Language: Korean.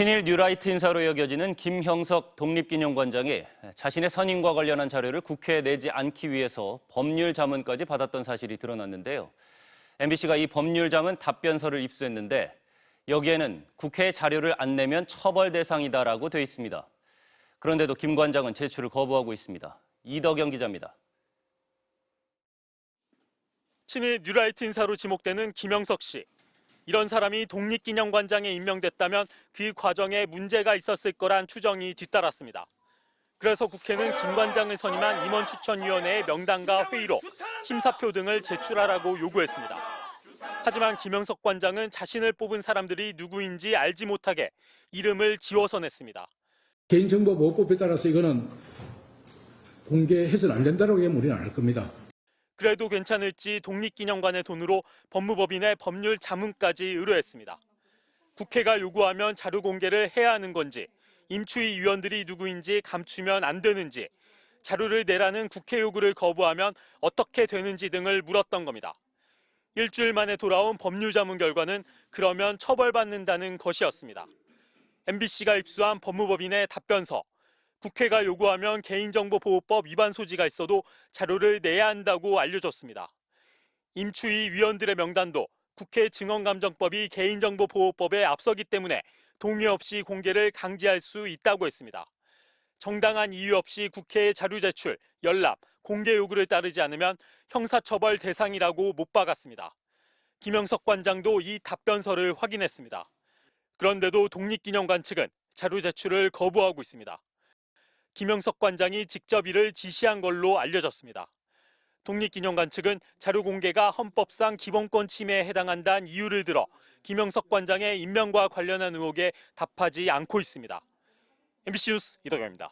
친일 뉴라이트 인사로 여겨지는 김형석 독립기념관장이 자신의 선임과 관련한 자료를 국회에 내지 않기 위해서 법률 자문까지 받았던 사실이 드러났는데요. MBC가 이 법률 자문 답변서를 입수했는데 여기에는 국회에 자료를 안 내면 처벌 대상이다라고 돼 있습니다. 그런데도 김 관장은 제출을 거부하고 있습니다. 이덕영 기자입니다. 친일 뉴라이트 인사로 지목되는 김영석 씨. 이런 사람이 독립기념관장에 임명됐다면 그 과정에 문제가 있었을 거란 추정이 뒤따랐습니다. 그래서 국회는 김 관장을 선임한 임원 추천위원회의 명단과 회의로 심사표 등을 제출하라고 요구했습니다. 하지만 김영석 관장은 자신을 뽑은 사람들이 누구인지 알지 못하게 이름을 지워서 냈습니다. 개인정보 보호법에 따라서 이거는 공개해서는 안 된다고 하면 우리는 안 할 겁니다. 그래도 괜찮을지 독립기념관의 돈으로 법무법인의 법률 자문까지 의뢰했습니다. 국회가 요구하면 자료 공개를 해야 하는 건지, 임추위 위원들이 누구인지 감추면 안 되는지, 자료를 내라는 국회 요구를 거부하면 어떻게 되는지 등을 물었던 겁니다. 일주일 만에 돌아온 법률 자문 결과는 그러면 처벌받는다는 것이었습니다. MBC가 입수한 법무법인의 답변서, 국회가 요구하면 개인정보보호법 위반 소지가 있어도 자료를 내야 한다고 알려줬습니다. 임추위 위원들의 명단도 국회 증언감정법이 개인정보보호법에 앞서기 때문에 동의 없이 공개를 강제할 수 있다고 했습니다. 정당한 이유 없이 국회에 자료 제출, 연락, 공개 요구를 따르지 않으면 형사처벌 대상이라고 못 박았습니다. 김영석 관장도 이 답변서를 확인했습니다. 그런데도 독립기념관 측은 자료 제출을 거부하고 있습니다. 김영석 관장이 직접 이를 지시한 걸로 알려졌습니다. 독립기념관 측은 자료 공개가 헌법상 기본권 침해에 해당한다는 이유를 들어 김영석 관장의 임명과 관련한 의혹에 답하지 않고 있습니다. MBC 뉴스 이덕영입니다.